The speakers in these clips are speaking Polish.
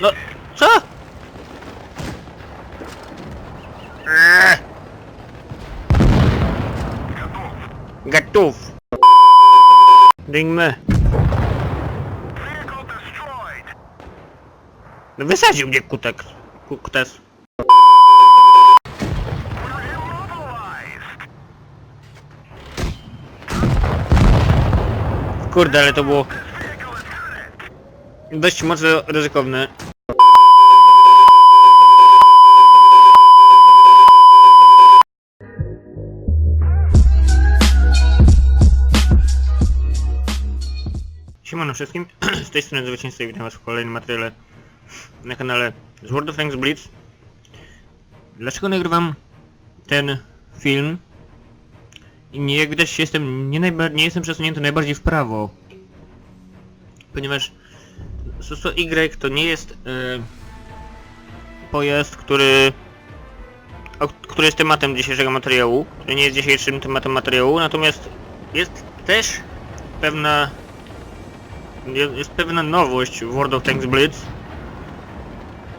No, co? Eee. Gotów. Dingmy. No wysadził mnie kutek. Kuktes. Kurde, ale to było dość mocno ryzykowne. Wszystkim, z tej strony Zwycięzca i witam was w kolejnym materiale na kanale z World of Tanks Blitz. Dlaczego nagrywam ten film? I nie, jak widać jestem, nie, nie jestem przesunięty najbardziej w prawo. Ponieważ Susto Y to nie jest e, pojazd, który o, który jest tematem dzisiejszego materiału, który nie jest dzisiejszym tematem materiału, natomiast jest też pewna jest, pewna nowość w World of Tanks Blitz.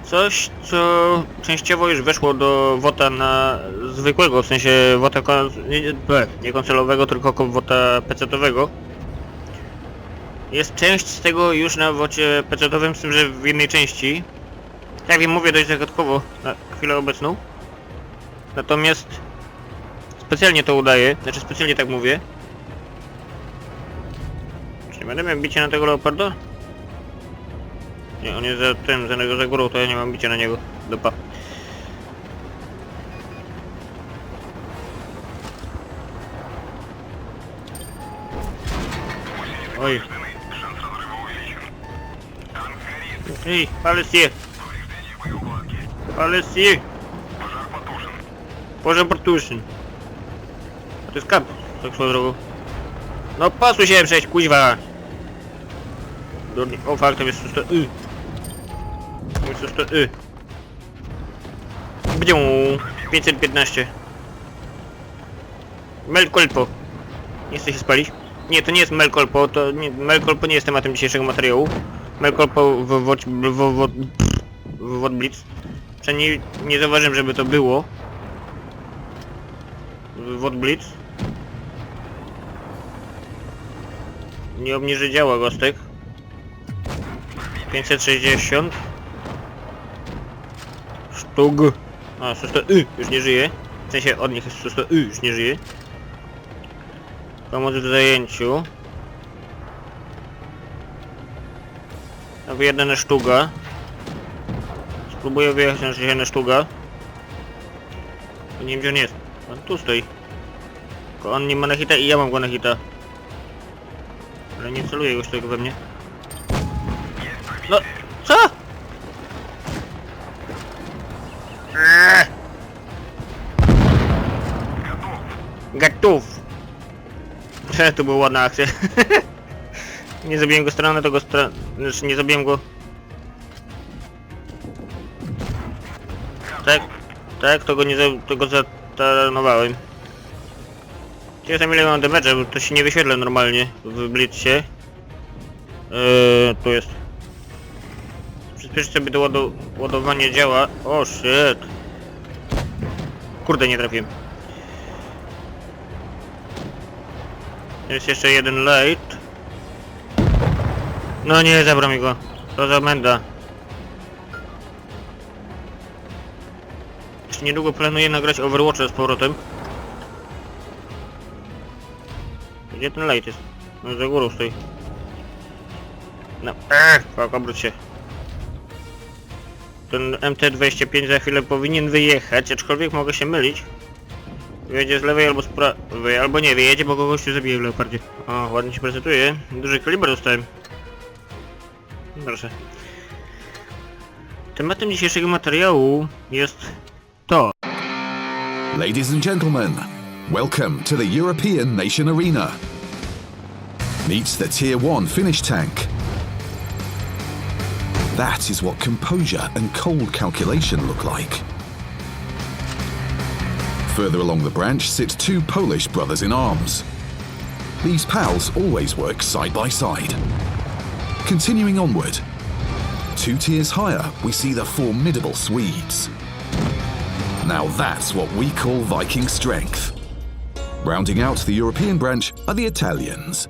Coś, co częściowo już weszło do WOTA na zwykłego, w sensie WOTA nie, nie, konsolowego, tylko ko- WOTA PC-owego. Jest część z tego już na wocie PC-owym, z tym, że w jednej części. Tak wiem, mówię dość zagadkowo na chwilę obecną. Natomiast specjalnie to udaję, znaczy specjalnie tak mówię. Nie będę miał bicie na tego leoparda? Nie, on jest za tym, za, za górą, to ja nie mam bicia na niego. dopa. Oj. Ej, ale się! Ale się! Pożar potłuszyn. To jest kap, tak swoją drogą. No pasuj się przejść, kuźwa! Durni. O fakt, tam jest 100 y. Jest 100 y. Bdzią 515. Melkolpo. Nie chce się spalić? Nie, to nie jest Melkolpo, to nie, Melkolpo nie jest tematem dzisiejszego materiału. Melkolpo w w w Blitz. Przynajmniej nie zauważyłem, żeby to było. Wod Blitz. Nie obniży działa gostek. 560 Sztug. A, 100 y już nie żyje. W sensie od nich jest 100 y już nie żyje. Pomoc w zajęciu. Na sztuga. Spróbuję wyjechać na, na sztuga. Nie wiem gdzie on jest. On tu stoi. Tylko on nie ma na hita i ja mam go na hita. Ale nie celuję już tego we mnie Gotów. to była ładna akcja. nie zabiłem go stronę, to go. Znaczy nie zabiłem go... Tak, tak, to go nie za... to go zataranowałem. Ciekawe ile mam damage, bo to się nie wyświetla normalnie w blitzcie. Eee, tu jest. Przyspieszyć sobie to ładu ładowanie działa. O shit. Kurde, nie trafiłem. Jest jeszcze jeden light. No nie, zabrał mi go. To za menda. Jeszcze niedługo planuję nagrać Overwatcha z powrotem. Gdzie ten light jest? No za górą stoi. No, eee, fuck, obróć się. Ten MT-25 za chwilę powinien wyjechać, aczkolwiek mogę się mylić. Wyjedzie z lewej albo z prawej, albo nie, wyjedzie, bo kogoś tu zabije w leopardzie. O, ładnie się prezentuje. Duży kaliber dostałem. Proszę. Tematem dzisiejszego materiału jest to. Ladies and gentlemen, welcome to the European Nation Arena. Meet the Tier 1 finish tank. That is what composure and cold calculation look like. Further along the branch sit two Polish brothers in arms. These pals always work side by side. Continuing onward, two tiers higher, we see the formidable Swedes. Now that's what we call Viking strength. Rounding out the European branch are the Italians.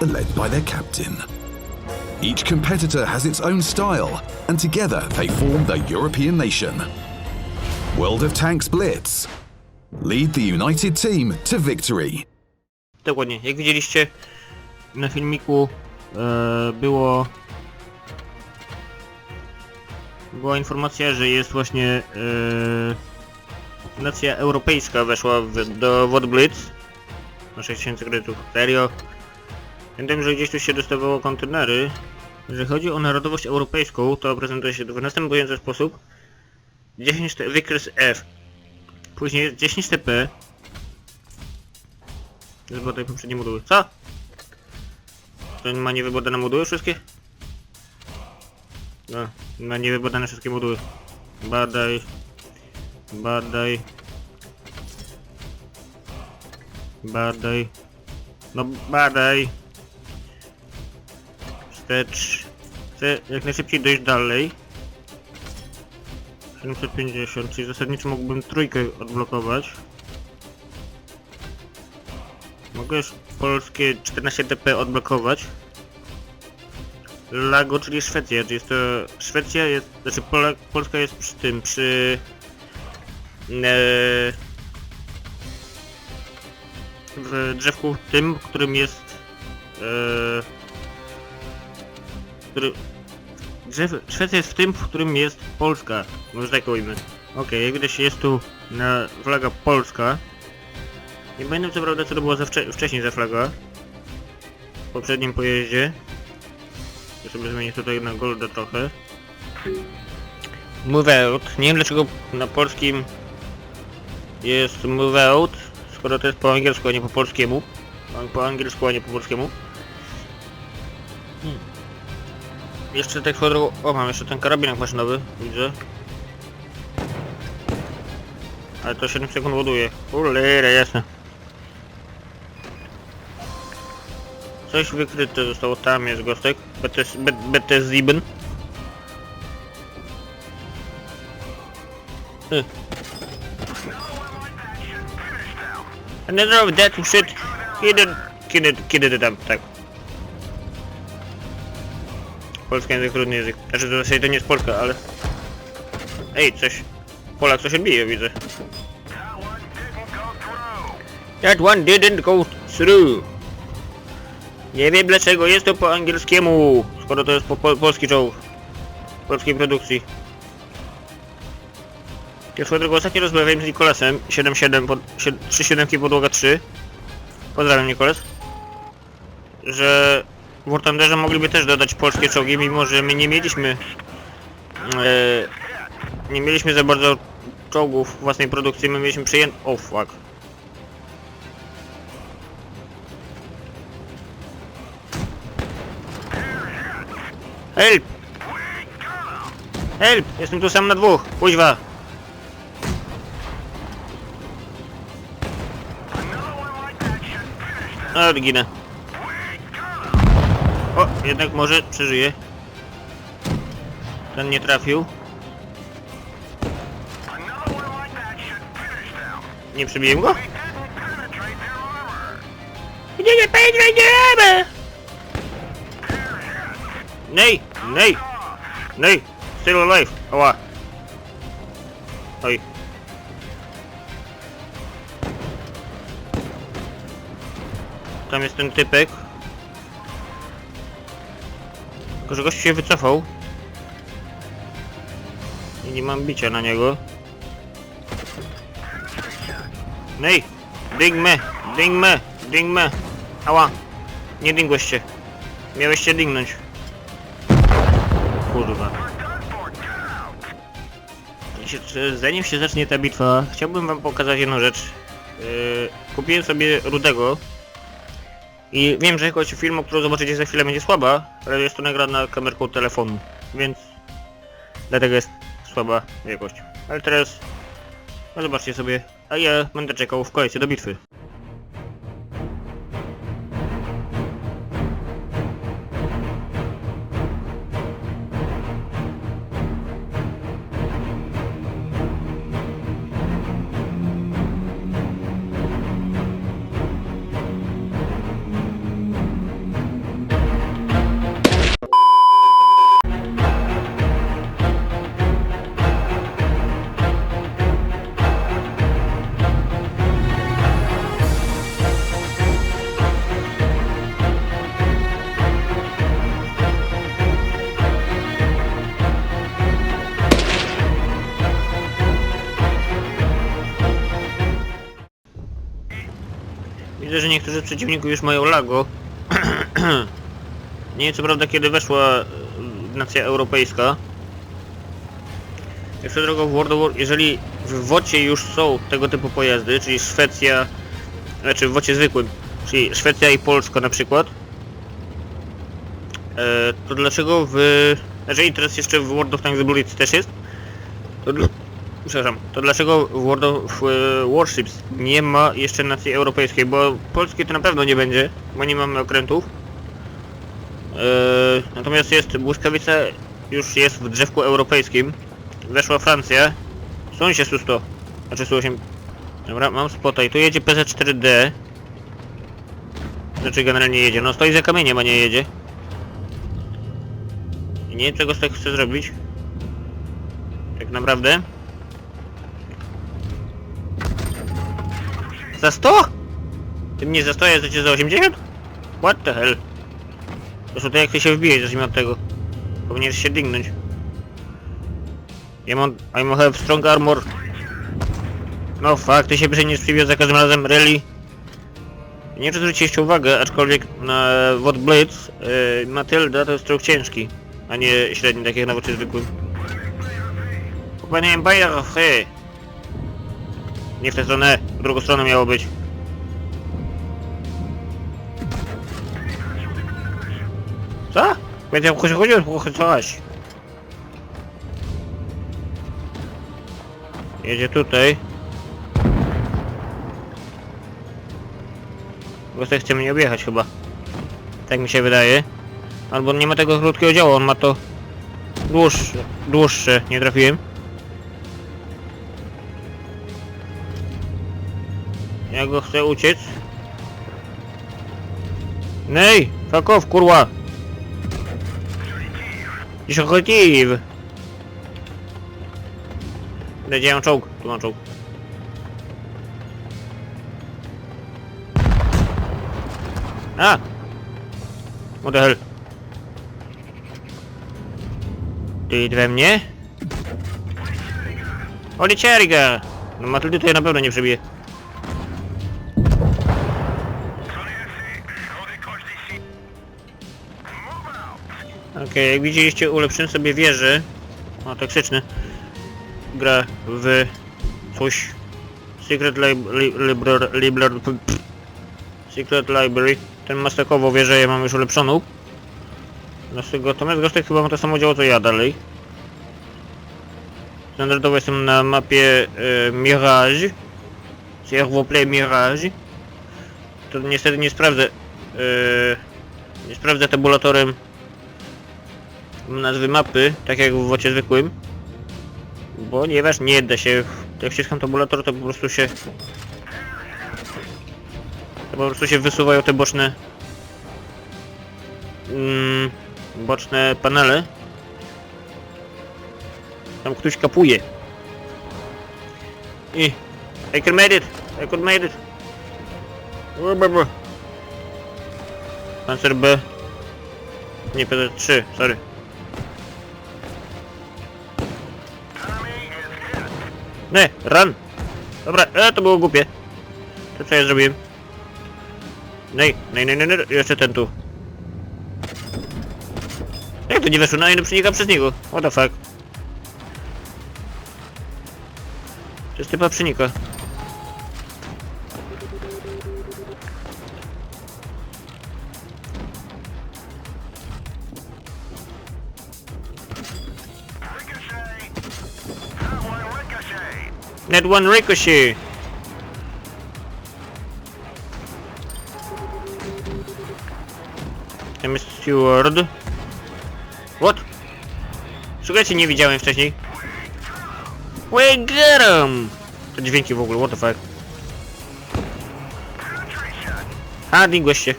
Led by their captain. Each competitor has its own style, and together they form the European nation. World of Tanks Blitz. Lead the united team to victory. Dokładnie, jak widzieliście na filmiku e, było była informacja, że jest właśnie e, nacja europejska weszła w, do WOD Blitz na 6000 kredytów. Serio? Pamiętam, że gdzieś tu się dostawało kontenery. Jeżeli chodzi o narodowość europejską, to prezentuje się w następujący sposób. 10 T- wykres F. Później jest 10 TP. Zbadaj poprzednie moduły. Co? To ma niewybadane moduły wszystkie? No, ma niewybadane wszystkie moduły. Badaj. Badaj. Badaj. No badaj. Wstecz. Chcę jak najszybciej dojść dalej. 750, czyli zasadniczo mógłbym trójkę odblokować. Mogę już polskie 14 TP odblokować. Lago, czyli Szwecja, czyli jest to... Szwecja jest... Znaczy Pola, Polska jest przy tym, przy... E, w drzewku tym, którym jest... E, który... Szwecja jest w tym, w którym jest Polska. Może tak ujmę. Okej, jak widać jest tu na flaga Polska. Nie pamiętam co prawda co to było za wcze wcześniej za flaga. W poprzednim pojeździe. Ja sobie zmienię tutaj na golda trochę. Move out. Nie wiem dlaczego na polskim jest move out, skoro to jest po angielsku, a nie po polskiemu. Po- Po angielsku, a nie po polskiemu. Hmm. Jeszcze tak swoją drogą... O, mam jeszcze ten karabinek maszynowy, widzę. Ale to 7 sekund ładuje. Ulera, jasne. Coś wykryte zostało, tam jest gostek. BTS, Ziben. Ty. Another of that shit. Kiedy, kiedy, kiedy tam, tak. Polski język trudny język. Znaczy to zasadzie to nie jest Polska, ale... Ej, coś... Polak coś odbije, widzę. That one didn't go through. Nie wiem dlaczego jest to po angielskiemu, skoro to jest po, po polski czołg. Polskiej produkcji. Ja swoją drogą ostatnio rozmawiałem z Nikolasem, 7-7, pod, 3 7 podłoga 3. Pozdrawiam Nikolas. Że w War Thunderze mogliby też dodać polskie czołgi, mimo że my nie mieliśmy... E, nie mieliśmy za bardzo czołgów własnej produkcji, my mieliśmy przyjęte... Oh fuck. Help! Help! Jestem tu sam na dwóch. Kuźwa! A, ginę. O, jednak może przeżyje. Ten nie trafił. Nie przebiłem go? Gdzie nie będziemy? Nej! Nej! Nej! Still alive! Ała! Oj. Tam jest ten typek. Tylko, że gość się wycofał. I nie mam bicia na niego. Nej! Ding me! Ding me! Ding me! Ała! Nie dingłeś się. Miałeś się dingnąć. Kurwa. Zanim się zacznie ta bitwa, chciałbym wam pokazać jedną rzecz. Yy, kupiłem sobie rudego. I wiem, że jakość filmu, którą zobaczycie za chwilę będzie słaba, ale jest to nagrana kamerką telefonu, więc dlatego jest słaba jakość. Ale teraz no zobaczcie sobie, a ja będę czekał w kolejce do bitwy. Widzę, że niektórzy przeciwników już mają lago. Nie wiem co prawda kiedy weszła e, nacja europejska. Jeszcze drogą w World of War, jeżeli w WOCie już są tego typu pojazdy, czyli Szwecja, znaczy w WOCie zwykłym, czyli Szwecja i Polska na przykład, e, to dlaczego w... Jeżeli teraz jeszcze w World of Tanks Blitz też jest, to, przepraszam, to dlaczego w World of e, Warships nie ma jeszcze nacji europejskiej, bo polskiej to na pewno nie będzie, bo nie mamy okrętów. E, natomiast jest błyskawica, już jest w drzewku europejskim. Weszła Francja. Stąd się Su-100. Znaczy Su-8. Dobra, mam spota i tu jedzie PZ-4D. Znaczy generalnie jedzie. No stoi za kamieniem, a nie jedzie. I nie wiem czego tego chce zrobić. Tak naprawdę. Za 100? Ty mnie za 100, ja za cię za 80? What the hell? Zresztą to jak ty się wbijesz, zacznijmy od tego. Powinieneś się dingnąć. Ja mam... I have strong armor. No fuck, ty się przecież przybił za każdym razem, really? Nie wiem czy zwróciliście uwagę, aczkolwiek na Wod Blitz yy, Matilda to jest trochę ciężki, a nie średni, tak jak na wocie zwykłym. Panie Empire, he! Nie w tę stronę, w drugą stronę miało być. Co? Będzie chodziło, chodziło, coś. Jedzie tutaj. Gostek chce mnie objechać chyba. Tak mi się wydaje. Albo nie ma tego krótkiego działu, on ma to dłuższe. Dłuższe, nie trafiłem. Ja go chcę uciec. Nej! Fuck off, kurwa! Disociative! Gdzie mam czołg? Tu mam czołg. A! What the hell? Ty we mnie? Oli Cieriga! No Matyldy ja na pewno nie przebiję. Jak widzieliście ulepszyłem sobie wieżę. O, toksyczny. Gra w coś. Secret Lib li Librar Librar pff. Secret Library. Ten mastakową wieżę ja mam już ulepszoną. Natomiast Gostek chyba ma to samo działo co ja dalej. Standardowo jestem na mapie e, Mirage. Plaît Mirage. To niestety nie sprawdzę. E, nie sprawdzę tabulatorem nazwy mapy, tak jak w wocie zwykłym. Ponieważ nie da się, jak wciskam tabulator to po prostu się... To po prostu się wysuwają te boczne... Mm, boczne panele. Tam ktoś kapuje. I... I can made it! I could made it! Panzer B. Nie, PZ3, sorry. Nie, run! Dobra, e, to było głupie. To co ja zrobiłem? Nej, nej, nej, nej, nej, jeszcze ten tu. Jak to nie weszło? No i przenika przez niego. What the fuck? To jest typa przenika. Net one ricochet. Tam jest steward. What? Słuchajcie, nie widziałem wcześniej. We get 'em! Te dźwięki w ogóle, what the fuck? A, dingłeś się.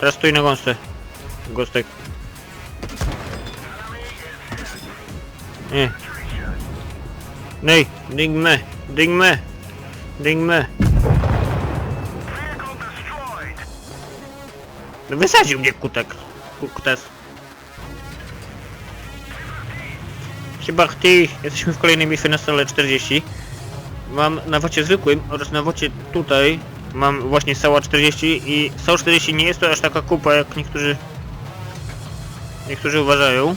Teraz stój na gąsce. Gostek. Nie. Nej, ding me, ding me, ding me. No wysadził mnie kutek. Ku- Kutes. Chyba ty, jesteśmy w kolejnej bitwie na stole 40. mam na wocie zwykłym oraz na wocie tutaj mam właśnie Sała 40 i Sał 40 nie jest to aż taka kupa jak niektórzy niektórzy uważają.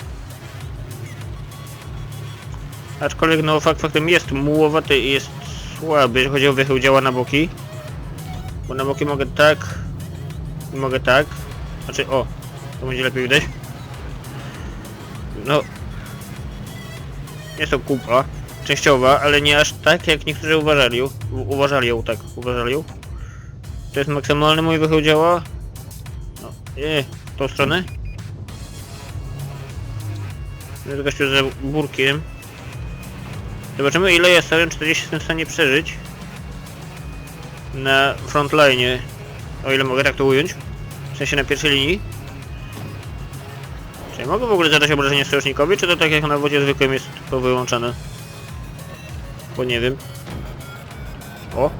Aczkolwiek no fakt faktem jest mułowaty i jest słaby, jeżeli chodzi o wychył działa na boki. Bo na boki mogę tak i mogę tak. Znaczy o, to będzie lepiej widać. No jest to kupa częściowa, ale nie aż tak jak niektórzy uważali. U, uważali ją tak, uważali ją. To jest maksymalny mój wychył działa. No, nie, w tą stronę. Jest gościu za burkiem. Zobaczymy ile ja stałem 40 jestem w stanie przeżyć. Na frontline. O ile mogę tak to ująć. W sensie na pierwszej linii. Czy ja mogę w ogóle zadać obrażenie sojusznikowi, czy to tak jak na wodzie zwykłym jest to wyłączone? Bo nie wiem. O!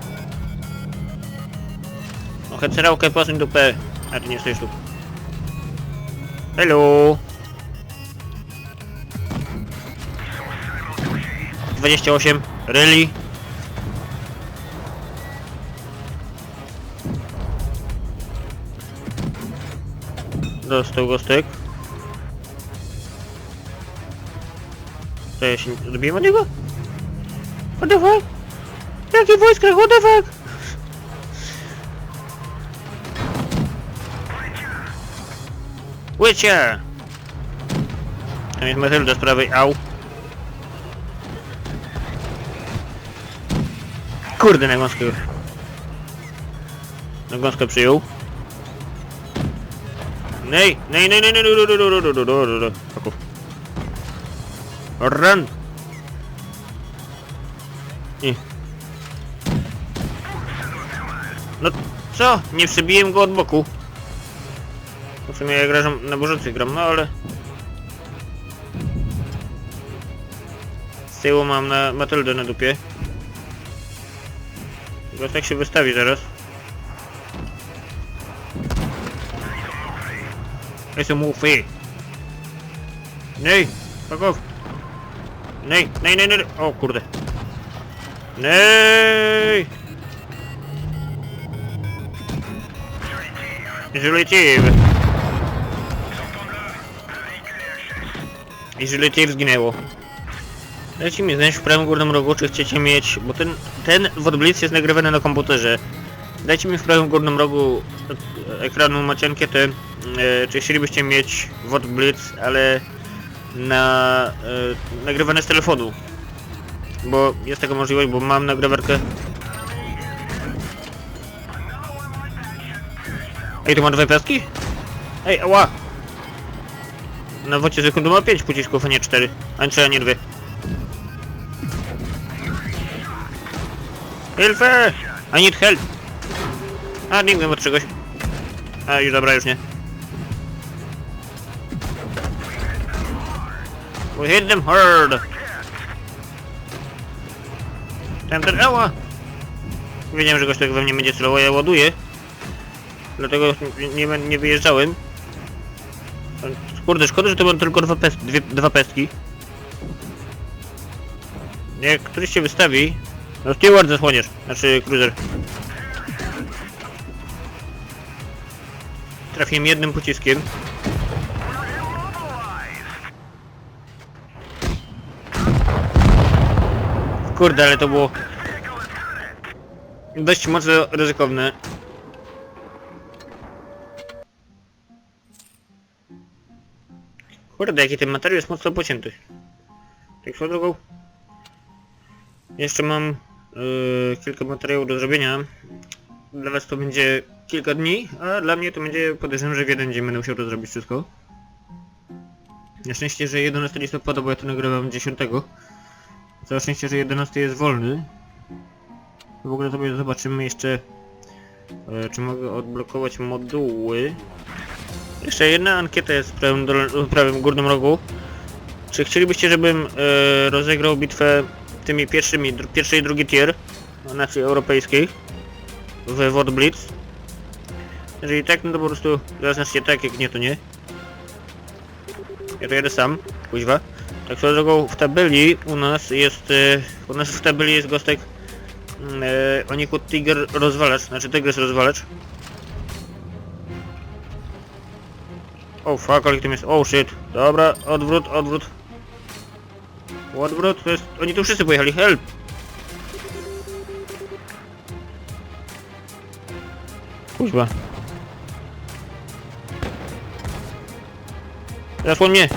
O, hecerałkę posuń do P. A ty nie stoisz tu. Hello! 28, really? Dostał gostek. To ja się odbiłem od niego? What the fuck? Jakie wojska? What the fuck? Łycie! Tam jest Matylda z prawej, au. Kurde, na gąskę już. Na gąskę przyjął. Nej, nej, nej, nej, nej, nej, nej, nej, nej, nej, nej. Run! Nie. No co? Nie przebiłem go od boku. No w sumie ja gram na bożących gram, no ale... Z tyłu mam na Matyldę na dupie. Bo tak się wystawi zaraz. Jestem łupy. Nej! Fuck off! Nej, nej, nej, nej! O kurde. Nej! Żuletiv! I żuletiv zginęło. Mi znać w prawym górnym rogu, czy chcecie mieć, bo ten, ten Wodblitz jest nagrywany na komputerze. Dajcie mi w prawym górnym rogu ekranu maciankę ten, e, czy chcielibyście mieć Wodblitz, ale na e, nagrywane z telefonu. Bo jest taka możliwość, bo mam nagrywarkę. Ej, to ma dwie peski? Ej, ała! Na wocie sekundu ma 5 pocisków, a nie 4. A nie, a nie dwie. Hilfe! I need help! A, biegłem od czegoś. A, już dobra, już nie. We hit them hard! Tam ten, ała! Wiedziałem, że gość tak we mnie będzie celował, ja ładuję. Dlatego nie, nie, nie wyjeżdżałem. Kurde, szkoda, że to będą tylko dwa, pest, dwie, dwa pestki. Jak któryś się wystawi... No steward zasłoniesz, znaczy cruiser. Trafiłem jednym pociskiem. Kurde, ale to było... Dość mocno ryzykowne. Kurde, jaki ten materiał jest mocno pocięty. Tak swoją drogą. Jeszcze mam yy, kilka materiałów do zrobienia. Dla was to będzie kilka dni, a dla mnie to będzie podejrzewam, że w jeden dzień będę musiał to zrobić wszystko. Na szczęście, że 11 listopada, bo ja to nagrywam 10. Całe szczęście, że 11 jest wolny. W ogóle sobie zobaczymy jeszcze, e, czy mogę odblokować moduły. Jeszcze jedna ankieta jest w prawym, w prawym górnym rogu. Czy chcielibyście, żebym e, rozegrał bitwę tymi pierwszymi, dru, pierwszej i drugi tier, znaczy europejskiej, w Wod Blitz? Jeżeli tak, no to po prostu zaznaczcie tak, jak nie, to nie. Ja to jadę sam, kuźwa. Tak swoją drogą w tabeli u nas jest, e, u nas w tabeli jest gostek E, Oniku Tiger rozwalacz, znaczy Tygrys rozwalacz. Oh fuck, ale tam jest. Oh shit. Dobra, odwrót, odwrót. Odwrót, to jest... Oni tu wszyscy pojechali, help! Kuźwa. Zasłon mnie!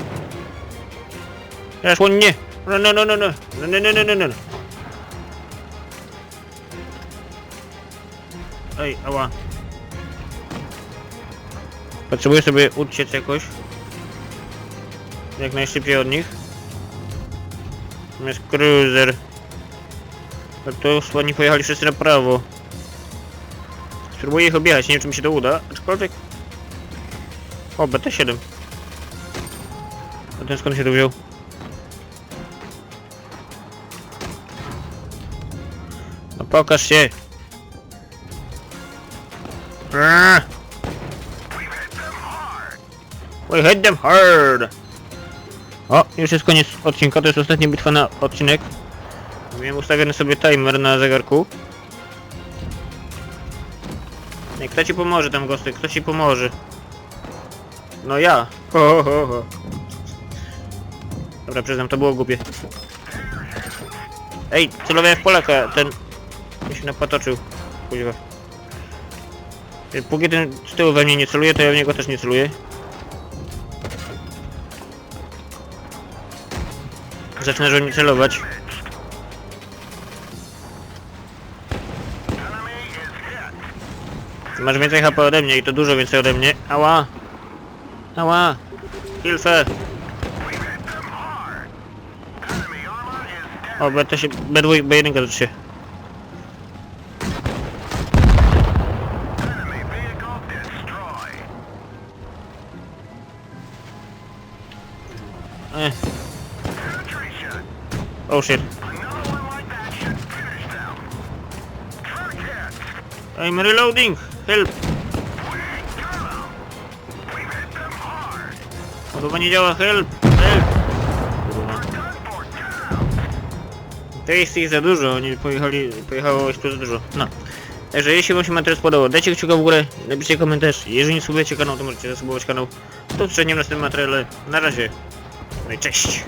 Zasłon mnie! No, no, no, no, no, no, no, no, no, no, no. Ej, ała. Potrzebuję sobie uciec jakoś. Jak najszybciej od nich. Jest cruiser. A już oni pojechali wszyscy na prawo. Spróbuję ich objechać, nie wiem czy mi się to uda, aczkolwiek... O, BT-7. A ten skąd się tu wziął? No pokaż się! Aaa! We hit them hard! O, już jest koniec odcinka, to jest ostatnia bitwa na odcinek. Miałem ustawiony sobie timer na zegarku. Nie, kto ci pomoże tam, Gostek? Kto ci pomoże? No ja! Ho, ho, ho. Dobra, przyznam, to było głupie. Ej, celowałem w Polaka, ten... Mi się napatoczył. Kuźwa. Póki ten z tyłu we mnie nie celuje, to ja w niego też nie celuję. Zaczyna we mnie celować. Masz więcej HP ode mnie i to dużo więcej ode mnie. Ała! Ała! Hilfe! O, B, to się... B2, B1 toczy się. Oh shit. I'm reloading! Help! Kurwa nie działa, help! Help! Kurwa. To jest ich za dużo, oni pojechali, pojechało ich tu za dużo. No. Także jeśli wam się materiał spodobał, dajcie kciuka w górę, napiszcie komentarz. Jeżeli nie subujecie kanał, to możecie zasubować kanał. Do zobaczenia w następnym materiale. Na razie. No i cześć!